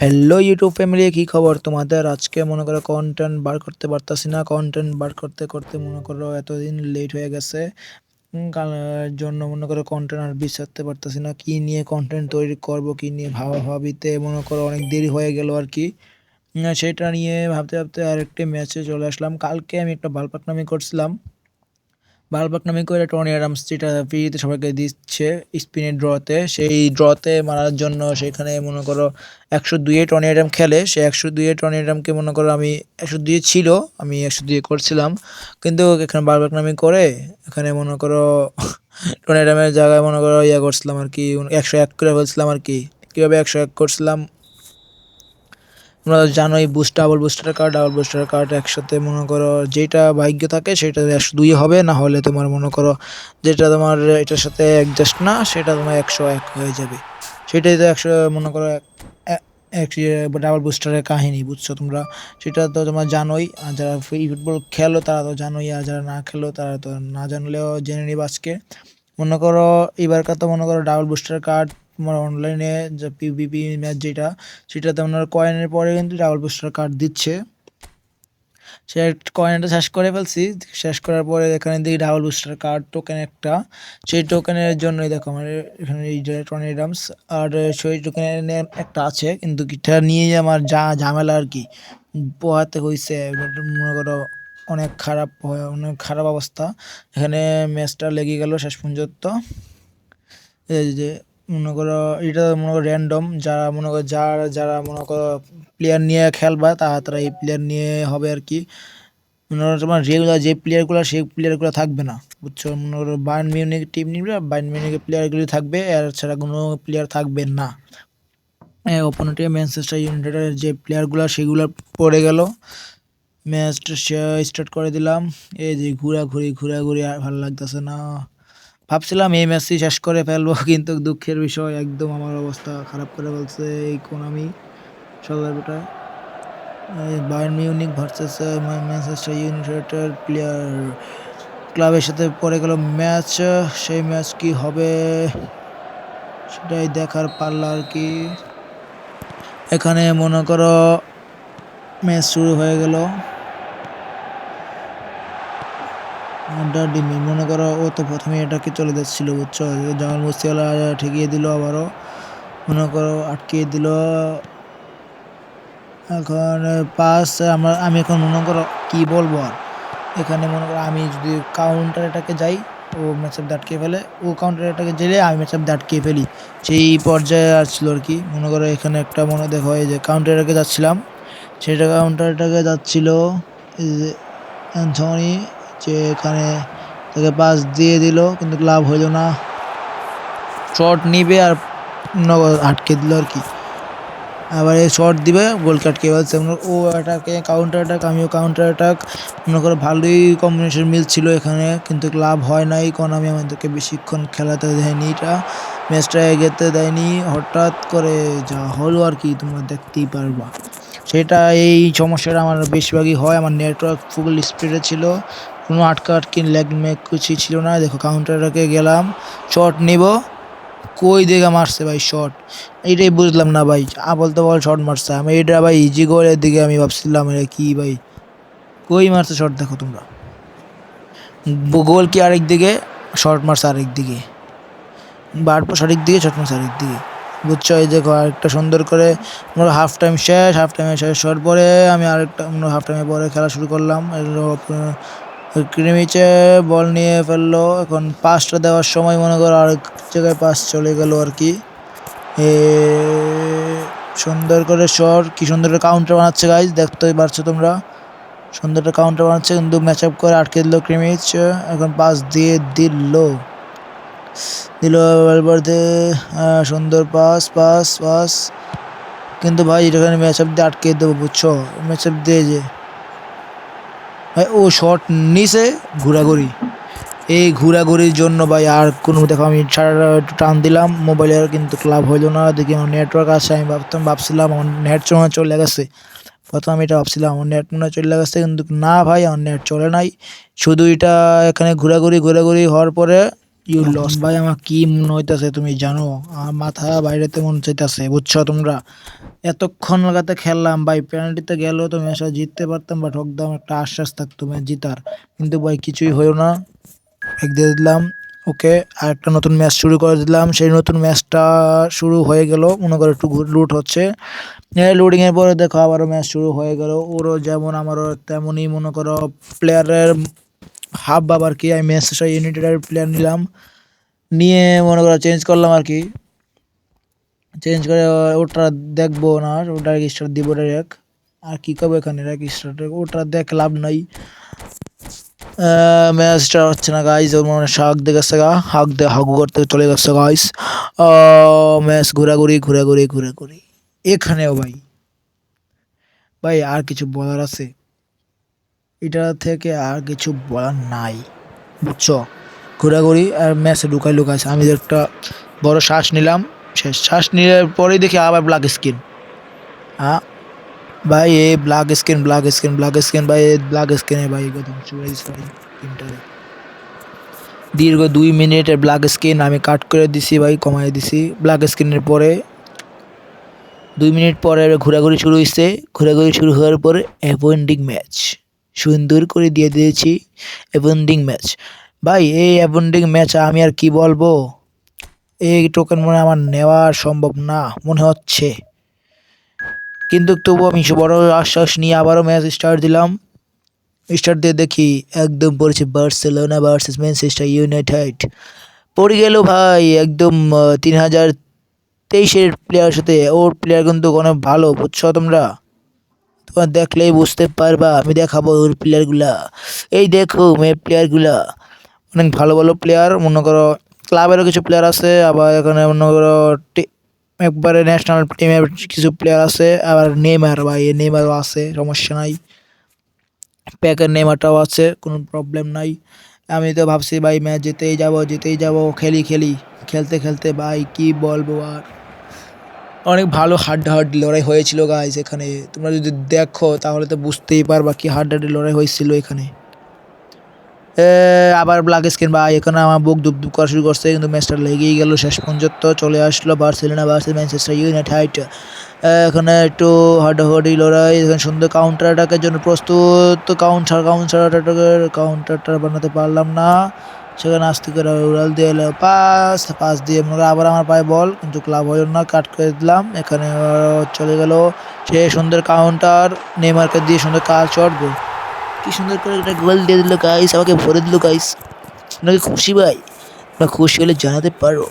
Hello YouTube family কী খবর তোমাদের? আজকে মনে করো কন্টেন্ট বার করতে পারতাছি না। কন্টেন্ট বার করতে করতে মনে করো এতদিন লেট হয়ে গেছে। জন্য মনে করো কন্টেন্ট আর বিচারতে পারতাছি না। কী নিয়ে কন্টেন্ট তৈরি করব, কি নিয়ে ভাবা ভাবিতে মনে করো অনেক দেরি হয়ে গেল আর কি। সেটা নিয়ে ভাবতে ভাবতে আরেকটি ম্যাচে চলে আসলাম। কালকে আমি একটা বালপাকনামি করছিলাম। বালপাকনামি করে টনি অ্যাডামস যেটা ফ্রিতে সবাইকে দিচ্ছে স্পিনের ড্রতে, সেই ড্রতে মারার জন্য সেখানে মনে করো একশো দুইয়ে টনি অ্যাডাম খেলে সে একশো দুইয়ে টনি অ্যাডামকে মনে করো আমি একশো দুইয়ে ছিল, আমি একশো দুইয়ে করছিলাম। কিন্তু এখানে বালপাকনামি করে এখানে মনে করো টনি অ্যাডামের জায়গায় মনে করো ইয়া করছিলাম আর কি, একশো এক করে ফেলছিলাম আর কি। কীভাবে একশো এক করছিলাম? তোমরা জানোই boost double booster card double booster card একসাথে মনে করো যেটা ভাগ্য থাকে সেটা একশো দুই হবে, না হলে তোমার মনে করো যেটা তোমার এটার সাথে অ্যাডজাস্ট না, সেটা তোমার একশো এক হয়ে যাবে। সেটাই তো একশো, মনে করো এক ডাবল বুস্টারের কাহিনী, বুঝছ তোমরা? সেটা তো তোমরা জানোই, আর যারা ফ্রি ফুটবল খেলো তারা তো জানোই, আর যারা না খেলো তারা তো না জানলেও জেনে নিব আজকে। মনে করো, এবারকার তো মনে করো ডাবল বুস্টার কার্ড তোমার অনলাইনে যে পিভিপি ম্যাচ যেটা, সেটাতে আপনার কয়েনের পরে কিন্তু ডাবল বুস্টার কার্ড দিচ্ছে। সে কয়েনটা শেষ করে ফেলছি, শেষ করার পরে এখানে দেখি ডাবল বুস্টার কার্ড টোকেন একটা। সেই টোকেনের জন্যই দেখো আমার এখানে টনি রামস আর সেই টোকেনের একটা আছে, কিন্তু এটা নিয়ে আমার যা ঝামেলা আর কি, পোহাতে হয়েছে মনে করো অনেক খারাপ অনেক খারাপ অবস্থা। এখানে ম্যাচটা লেগে গেল শেষ পর্যন্ত। মনে করো, এটা মনে করো র্যান্ডম যারা মনে করো, যারা যারা মনে করো প্লেয়ার নিয়ে খেলবা, তারা তারা এই প্লেয়ার নিয়ে হবে আর কি। মনে করো তোমার রেগুলার যে প্লেয়ারগুলো সেই প্লেয়ারগুলো থাকবে না, বুঝছ? মনে করো বায়ার্ন মিউনিক টিম নিবে বায়ার্ন মিউনিকের প্লেয়ারগুলি থাকবে আর ছাড়া কোনো প্লেয়ার থাকবে না। ওপোনেন্টে ম্যানচেস্টার ইউনাইটেডের যে প্লেয়ারগুলো সেগুলো পড়ে গেল। ম্যাচটা স্টার্ট করে দিলাম। এই যে ঘোরাঘুরি ঘোরাঘুরি আর ভালো লাগতেছে না। ভাবছিলাম এই ম্যাচটি শেষ করে ফেলব, কিন্তু দুঃখের বিষয়, একদম আমার অবস্থা খারাপ করে বলছে এই Konami সদরটা Bayern Munich versus Manchester United player ক্লাবের সাথে পড়ে গেল ম্যাচ, সেই ম্যাচ কি হবে সেটাই দেখার পাল্লা আর কি। এখানে মনে করো ম্যাচ শুরু হয়ে গেল। আড্ডা ডিমে। মনে করো ও তো প্রথমে এটাকে চলে যাচ্ছিল, বুঝছ? জামাল মুস্তিওয়ালা ঠেকিয়ে দিল আবারও। মনে করো আটকিয়ে দিল। এখন পাস, আমরা, আমি এখন মনে করো কী বলব আর। এখানে মনে করো আমি যদি কাউন্টার এটাকে যাই, ও ম্যাচআপ দাটকে ফেলে। ও কাউন্টার এটাকে জেলে আমি ম্যাচআপ দাটকে ফেলি। সেই পর্যায়ে আসছিল আর কি। মনে করো এখানে একটা মনে, দেখো, এই যে কাউন্টারটাকে যাচ্ছিলাম। সেটা কাউন্টারটাকে যাচ্ছিল, এই যে অ্যান্থনি যে এখানে তাকে পাস দিয়ে দিল, কিন্তু লাভ হইল না। শট নিবে আর নগদ আটকে দিল আর কি। আবার এই শট দিবে গোলকে আটকে বলছে ও অ্যাটাকে কাউন্টার অ্যাটাক আমিও কাউন্টার অ্যাটাক মনে করো ভালোই কম্বিনেশন মিলছিল এখানে, কিন্তু লাভ হয় নাই কারণ আমি আমাদেরকে বেশিক্ষণ খেলাতে দেয়নি এটা। ম্যাচটা এগোতে দেয়নি, হঠাৎ করে যা হলো আর কি, তোমরা দেখতেই পারবা। সেটা এই সমস্যাটা আমার বেশিরভাগই হয়, আমার নেটওয়ার্ক ফুল স্পিডে ছিল। কোনো আটকা আটকি ল্যাগ ম্যাগ কিছুই ছিল না। দেখো কাউন্টারটাকে গেলাম শট নিব। কই দিকে মারছে ভাই শট এইটাই বুঝলাম না ভাই আ বলতে বল শট মারছে। আমি এটা ভাই ইজি গোলের দিকে আমি ভাবছিলাম, এটা কি ভাই? কই মারছে শট দেখো তোমরা? গোল কি আরেক দিকে? শট মারছে আরেক দিকে। বার সঠিক দিকে শট মারছে আরেক দিকে। বুঝছ, এই দেখো আরেকটা সুন্দর করে আমরা হাফ টাইম শেষ হাফ টাইমে শেষ হওয়ার পরে আমি আরেকটা হাফ টাইমের পরে খেলা শুরু করলাম। ক্রিমিচে বল নিয়ে ফেলল। এখন পাসটা দেওয়ার সময় মনে করো আরেক জায়গায় পাস চলে গেল আর কি। সুন্দর করে শর কি সুন্দর কাউন্টার বানাচ্ছে গাইজ দেখতেই পারছ তোমরা। সুন্দর কাউন্টার বানাচ্ছে, কিন্তু ম্যাচ আপ করে আটকে দিল ক্রিমিচ। এখন পাস দিয়ে দিল। দিল সুন্দর পাস পাস পাস কিন্তু ভাই, এখানে ম্যাচ আপ দিয়ে আটকে দেবো, বুঝছ? ম্যাচ আপ দিয়ে যে ও শর্ট নিছে ঘোরাঘুরি। এই ঘোরাঘুরির জন্য ভাই আর কোনো দেখো, আমি সারাটা একটু টান দিলাম মোবাইলে আর কিন্তু ক্লাব হইল না, দেখি আমার নেটওয়ার্ক আছে, আমি ভাবতাম, ভাবছিলাম আমার নেট চলে চলে গেছে। প্রথম আমি এটা ভাবছিলাম, আমার নেট মনে চলে গেছে, কিন্তু না ভাই, আমার নেট চলে নাই। শুধু এটা এখানে ঘোরাঘুরি ঘোরাঘুরি হওয়ার পরে ইউ লস ভাই, আমার কি মনে হইতাছে তুমি জানো? আমার মাথা বাইরেতে মন চাইতাছে, বুঝছ তোমরা? এতক্ষণ লাগাতে খেললাম, ভাই, পেনাল্টিতে গেলেও তো ম্যাচটা জিততে পারতাম বাট একদম একটা আশ্বাস থাকতো ম্যাচ জিতার। কিন্তু ভাই, কিছুই হলো না। এক দিয়ে দিলাম, ওকে, আর একটা নতুন ম্যাচ শুরু করে দিলাম। সেই নতুন ম্যাচটা শুরু হয়ে গেল, মনে করো একটু লুট হচ্ছে। লোডিং এর পরে দেখো আবারও ম্যাচ শুরু হয়ে গেল। ওরও যেমন, আমারও তেমনই, মনে করো প্লেয়ারের হাফ বাবার কি আমি ম্যাচটা ইউনাইটেডের প্লেয়ার নিলাম। নিয়ে মনে করো চেঞ্জ করলাম আর কি। চেঞ্জ করে ওটা দেখব না, ওটা স্টার দিব ডাইরেক্ট আর কী করব এখানে ডাইরেক্ট স্টার ওটা দেখ লাভ নাই। ম্যাচটা হচ্ছে না গাইজ ওর মনে শাক দিয়ে গেছে গা। হাক দিয়ে হাগু করতে চলে গেছে গাইজ ম্যাচ ঘোরাঘুরি ঘোরাঘুরি ঘোরাঘুরি। এখানেও ভাই। ভাই আর কিছু বলার আছে? এটা থেকে আর কিছু বলার নাই, বুঝছ? ঘোরাঘুরি আর ম্যাচে ঢুকাই লুকাইছে আমি একটা বড় শ্বাস নিলাম শেষ শ্বাস নিলে পরেই দেখি আবার ব্ল্যাক স্কিন হ্যাঁ ভাই, এ black skin black skin black skin ভাই ব্ল্যাক স্কিনে ভাই তিনটারে দীর্ঘ দুই মিনিটের ব্ল্যাক স্ক্রিন আমি কাট করে দিছি, ভাই কমাই দিছি। ব্ল্যাক স্ক্রিনের পরে দুই মিনিট পরে ঘোরাঘুরি শুরু হয়েছে ঘোরাঘুরি শুরু হওয়ার পরে অ্যাপয়েন্ডিং ম্যাচ সুন্দর করে দিয়ে দিয়েছি অ্যাপয়েন্ডিং ম্যাচ। ভাই, এই অ্যাপয়েন্ডিং ম্যাচ আমি আর কি বলব? এই টোকেন মনে আমার নেওয়া সম্ভব না, মনে হচ্ছে। কিন্তু তবু আমি বড় আশ্বাস নিয়ে আবারও ম্যাচ স্টার্ট দিলাম। স্টার্ট দিয়ে দেখি একদম পড়েছে বার্সেলোনা ভার্সেস ম্যানচেস্টার ইউনাইটেড পড়ে গেল ভাই, একদম তিন হাজার তেইশের প্লেয়ার সাথে। ওর প্লেয়ার কিন্তু অনেক ভালো, বুঝছ তোমরা? তোমার দেখলেই বুঝতে পারবা, আমি দেখাবো ওর প্লেয়ারগুলা এই দেখো, মেয়ে প্লেয়ারগুলা অনেক ভালো ভালো প্লেয়ার মনে করো ক্লাবেরও কিছু প্লেয়ার আছে, আবার এখানে মনে করো একবারে ন্যাশনাল টিমের কিছু প্লেয়ার আছে, আবার নেইমার ভাই নেইমারও আছে, সমস্যা নাই। প্যাকের নেইমারটাও আছে, কোনো প্রবলেম নাই। আমি তো ভাবছি ভাই ম্যাচ যেতেই যাব যেতেই যাব, খেলি খেলি। খেলতে খেলতে ভাই, কি বলব আর? অনেক ভালো হাড্ডাহাড্ডি লড়াই হয়েছিল গাইজ এখানে। তোমরা যদি দেখো, তাহলে তো বুঝতেই পারবা কি হাড্ডাহাড্ডি লড়াই হয়েছিল এখানে। আবার ব্ল্যাক স্ক্রিন ভাই, এখানে আমার বুক দুপ দুপ করা শুরু করছে, কিন্তু ম্যাচটা লেগেই গেল। শেষ পর্যন্ত চলে আসলো বার্সেলোনা ভার্সেস ম্যানচেস্টার ইউনাইটেড এখানে একটু হাড্ডাহাড্ডি লড়াই, এখানে সুন্দর কাউন্টার অ্যাটাকের জন্য প্রস্তুত। কাউন্টার কাউন্টার অ্যাটাকের কাউন্টারটা বানাতে পারলাম না। সেখানে আস্তে করে উড়াল দিয়ে এলো। পাস পাস দিয়ে মনে আবার আমার পায়ে বল, কিন্তু ক্লাব হলো না, কাট করে দিলাম। এখানে চলে গেল সে সুন্দর কাউন্টার নেমারকে দিয়ে সুন্দর কাজ গোল কি সুন্দর করে একটা গোল দিয়ে দিল গাইস আমাকে ভরে দিল গাইস নাকি খুশি, ভাই? তোমরা খুশি হলে জানাতে পারো।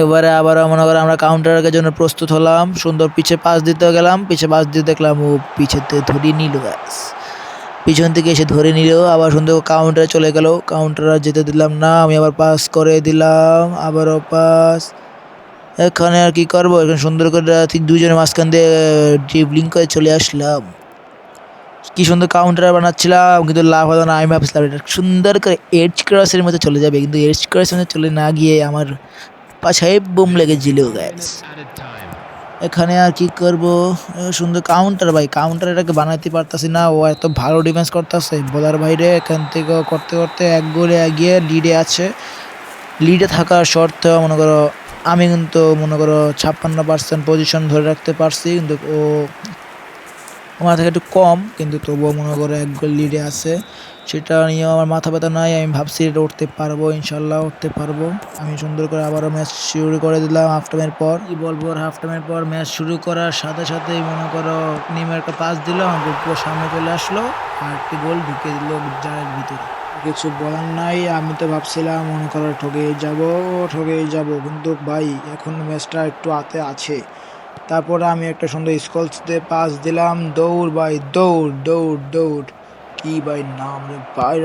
এবারে আবার মনে করো আমরা কাউন্টারের জন্য প্রস্তুত হলাম। সুন্দর পিছে পাস দিতে গেলাম, পিছে পাস দিয়ে দেখলাম ও পিছেতে ধরিয়ে নিল গাইস পিছন থেকে এসে ধরে নিল, আবার সুন্দর কাউন্টারে চলে গেল। কাউন্টার যেতে দিলাম না, আমি আবার পাস করে দিলাম, আবারও পাস এখানে আর কি করব? এখানে সুন্দর করে ঠিক দুজনের মাঝখান দিয়ে ড্রিবলিং করে চলে আসলাম। কি সুন্দর কাউন্টার বানাচ্ছিলাম, কিন্তু লাভ হলো না, আমি ভাবছিলাম এটা সুন্দর করে এডজ ক্রসের মধ্যে চলে যাবে, কিন্তু এডজ ক্রসের মধ্যে চলে না গিয়ে আমার পাছায় বুম লেগেছিল গ্যাস এখানে আর কি করব? সুন্দর কাউন্টার ভাই কাউন্টার এটাকে বানাইতে পারতাছি না, ও এত ভালো ডিফেন্স করতেছে। বলার বাইরে এখান থেকে করতে করতে এক গোলে এগিয়ে লিডে আছে। লিডে থাকার শর্তেও মনে করো, আমি কিন্তু মনে করো ছাপ্পান্ন পার্সেন্ট পজিশন ধরে রাখতে পারছি, কিন্তু ও, আমার থেকে একটু কম, কিন্তু তবুও মনে করো এক গোল লিডে আছে। সেটা নিয়েও আমার মাথা ব্যথা নাই, আমি ভাবছি এটা উঠতে পারব, ইনশাল্লাহ উঠতে পারব। আমি সুন্দর করে আবারও ম্যাচ শুরু করে দিলাম হাফ টাইমের পর। কি বলব হাফ টাইমের পর ম্যাচ শুরু করার সাথে সাথে মনে করো নিমের একটা পাস দিল, আমার সামনে চলে আসলো আর একটি গোল ঢুকে দিল জালের ভিতরে। কিছু বলার নাই, আমি তো ভাবছিলাম মনে করো ঠকেই যাব ঠকেই যাব, কিন্তু ভাই, এখন ম্যাচটা একটু হাতে আছে। তারপরে আমি একটা সুন্দর স্কলস দিয়ে পাস দিলাম, দৌড় ভাই, দৌড় দৌড় দৌড়। কি ভাই নাম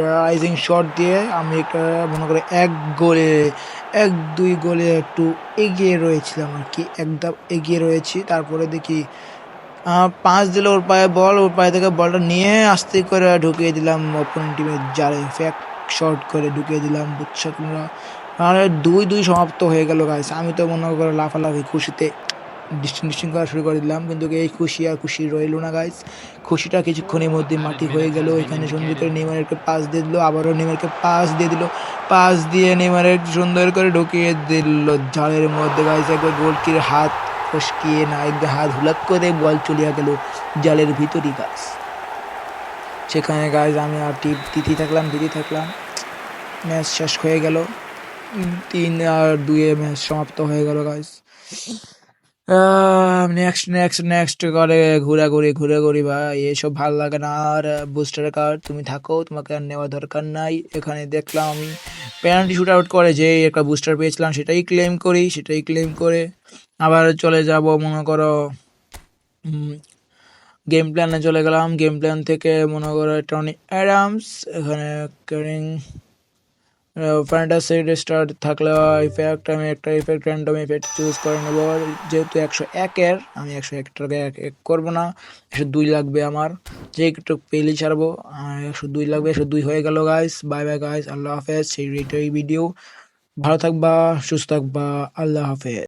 রাইজিং শট দিয়ে আমি একটা মনে করে এক গোলে, এক, দুই গোলে একটু এগিয়ে রয়েছিলাম আর কি, একদম এগিয়ে রয়েছি। তারপরে দেখি পাঁচ দিল ওর পায়ে বল, ওর পায়ে থেকে বলটা নিয়ে আস্তে করে ঢুকিয়ে দিলাম অপোনেন্ট টিমের জালে। ফ্যাক শর্ট করে ঢুকিয়ে দিলাম, বুঝছ তোমরা? দুই দুই সমাপ্ত হয়ে গেল গাইস আমি তো মনে করে লাফালাফি, খুশিতে ডিস্টিং ডিস্টিং করা শুরু করে দিলাম। কিন্তু এই খুশি আর খুশি রইল না গাইস খুশিটা কিছুক্ষণের মধ্যে মাটি হয়ে গেল। এখানে সুন্দর করে নেইমারকে পাস দিয়ে দিল, আবারও নেমারকে পাস দিয়ে দিল। পাস দিয়ে নেমারের সুন্দর করে ঢুকিয়ে দিল জালের মধ্যে গাইস একবার গোলকির হাত ফসকিয়ে না, একবার হাত হুলাক করে বল চলিয়া গেল জালের ভিতরই গাছ সেখানে গাইজ আমি আর টিপ তিথি থাকলাম দিতে থাকলাম। ম্যাচ শেষ হয়ে গেল। তিন আর দুয়ে ম্যাচ সমাপ্ত হয়ে গেল গাইজ নেক্সট নেক্সট নেক্সট করে ঘোরাঘুরি ঘুরে ভাই, এসব ভালো লাগে না। আর বুস্টার কার্ড তুমি থাকো, তোমাকে আর নেওয়া দরকার নাই। এখানে দেখলাম পেনাল্টি শুট আউট করে যে একটা বুস্টার পেয়েছিলাম, সেটাই ক্লেম করি, সেটাই ক্লেম করে আবার চলে যাব, মনে করো গেম প্ল্যানে চলে গেলাম। গেম প্ল্যান থেকে মনে করো টনি অ্যাডামস এখানে ক্যারিং ফ্যান্টাসি স্টার্ট থাকলে ইফেক্ট আমি একটা ইফেক্ট র্যান্ডম ইফেক্ট চুজ করে নেব। যেহেতু একশো একের, আমি একশো একটাকে এক এক করব না, একশো দুই লাগবে আমার। যে একটু পেলি ছাড়বো একশো দুই লাগবে, একশো দুই হয়ে গেল গাইস বাই বাই গাইস আল্লাহ হাফেজ সেই রেট ভিডিও ভালো থাকবা, সুস্থ থাকবা, আল্লাহ হাফেজ।